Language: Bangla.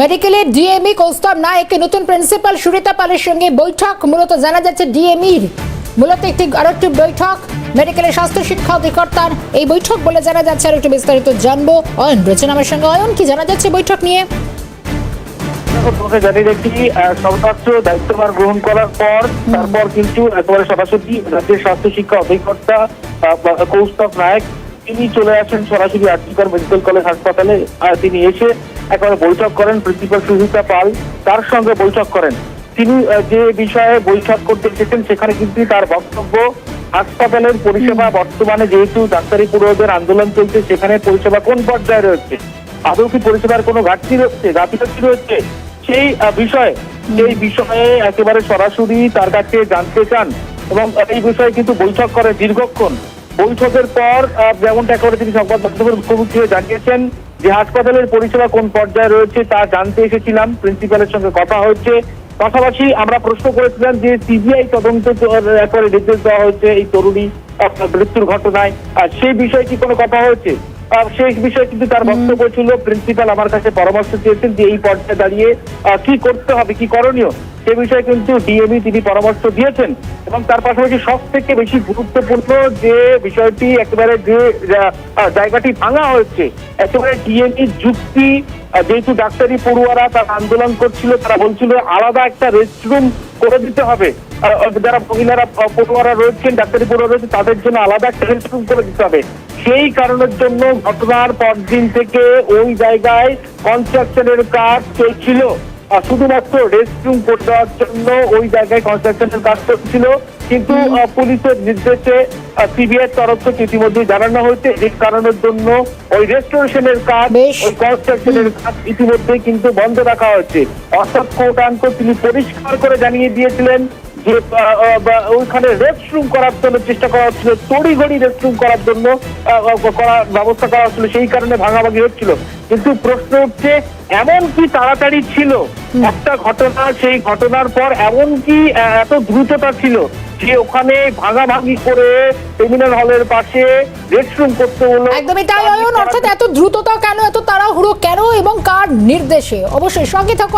মেডিকেলে ডিএমই কৌস্তব নায়ক নতুন প্রিন্সিপাল সুরিতা পালের সঙ্গে বৈঠক। মূলত জানা যাচ্ছে ডিএমইর। মূলত একটি আরেকটি বৈঠক। মেডিকেলের স্বাস্থ্য শিক্ষা অধিকর্তার এই বৈঠক বলে জানা যাচ্ছে। আর একটু বিস্তারিত জানব। অয়ন রয়েছেন আমার সঙ্গে। অয়ন কি জানা যাচ্ছে বৈঠক নিয়ে? তোমাকে জানিয়ে রাখি সর্বোচ্চ দায়িত্বভার গ্রহণ করার পর তারপর কিন্তু একেবারে সরাসরি রাজ্যের স্বাস্থ্য শিক্ষা অধিকর্তা কৌস্তব নায়ক তিনি চলে আসেন সরাসরি আর্টিকার মেডিকেল কলেজ হাসপাতালে। তিনি এসে একেবারে বৈঠক করেন প্রিন্সিপাল সুজিতা পাল তার সঙ্গে বৈঠক করেন। তিনি যে বিষয়ে বৈঠক করতে এসেছেন সেখানে কিন্তু তার বক্তব্য হাসপাতালের পরিষেবা বর্তমানে যেহেতু ডাক্তারি পড়ুয়াদের আন্দোলন চলছে সেখানে পরিষেবা কোন পর্যায়ে রয়েছে? আদৌ কি পরিষেবার কোনো ঘাটতি রয়েছে গাফিলতি রয়েছে? সেই বিষয়ে সেই বিষয়ে একেবারে সরাসরি তার কাছে জানতে চান এবং এই বিষয়ে কিন্তু বৈঠক করে দীর্ঘক্ষণ। বৈঠকের পর যেমনটা একেবারে তিনি সংবাদ মাধ্যমের মুখোমুখি হয়ে জানিয়েছেন যে হাসপাতালের পরিষেবা কোন পর্যায়ে রয়েছে তা জানতে এসেছিলাম। প্রিন্সিপালের সঙ্গে কথা হচ্ছে। পাশাপাশি আমরা প্রশ্ন করেছিলাম যে সিবিআই তদন্ত একেবারে নির্দেশ দেওয়া হয়েছে এই তরুণী মৃত্যুর ঘটনায়। আর সেই বিষয়ে কি কোনো কথা হয়েছে? সেই বিষয়ে কিন্তু তার বক্তব্য ছিল প্রিন্সিপাল আমার কাছে পরামর্শ চেয়েছেন যে এই পর্যায়ে দাঁড়িয়ে কি করতে হবে কি করণীয়? সে বিষয়ে কিন্তু ডিএমই তিনি পরামর্শ দিয়েছেন এবং তার পাশাপাশি সব থেকে বেশি গুরুত্বপূর্ণ যে বিষয়টি একেবারে যে জায়গাটি ভাঙা হয়েছে, একেবারে ডিএমই যুক্তি যেহেতু ডাক্তারি পড়ুয়ারা তারা আন্দোলন করছিল, তারা বলছিল আলাদা একটা রেস্টরুম করে দিতে হবে। যারা মহিলারা পড়ুয়ারা রয়েছেন, ডাক্তারি পড়ুয়া রয়েছে তাদের জন্য আলাদা একটা রেস্টরুম করে দিতে হবে। সেই কারণের জন্য ঘটনার পরদিন থেকে ওই জায়গায় কনস্ট্রাকশনের কাজ চলছিল। শুধুমাত্র রেস্টরুম করে দেওয়ার জন্য ওই জায়গায় কনস্ট্রাকশনের কাজ করছিল কিন্তু পুলিশের নির্দেশে সিবিআই তরফ থেকে ইতিমধ্যে জানানো হয়েছে এই কারণের জন্য ওই রেস্টোরেশনের কাজ। ওই কনস্ট্রাকশনের কাজ ইতিমধ্যে কিন্তু বন্ধ রাখা হয়েছে। অর্থাৎ কোটাঙ্ক তিনি পরিষ্কার করে জানিয়ে দিয়েছিলেন যে ওইখানে রেস্টরুম করার জন্য চেষ্টা করা হচ্ছিল তড়িঘড়ি রেস্টরুম করার জন্য করার ব্যবস্থা করা হচ্ছিল সেই কারণে ভাঙাভাঙি হচ্ছিল। কিন্তু প্রশ্ন হচ্ছে এমন কি তাড়াতাড়ি ছিল? একটা ঘটনা সেই ঘটনার পর এমন কি এত দ্রুততা ছিল যে ওখানে ভাঙাভাঙি করে সেমিনার হলের পাশে রেস্টরুম করতে হলো? একদমই তাই অর্থাৎ এত দ্রুততা কেন এত তাড়াহুড়ো কেন এবং কার নির্দেশে? অবশ্যই সঙ্গে থাকো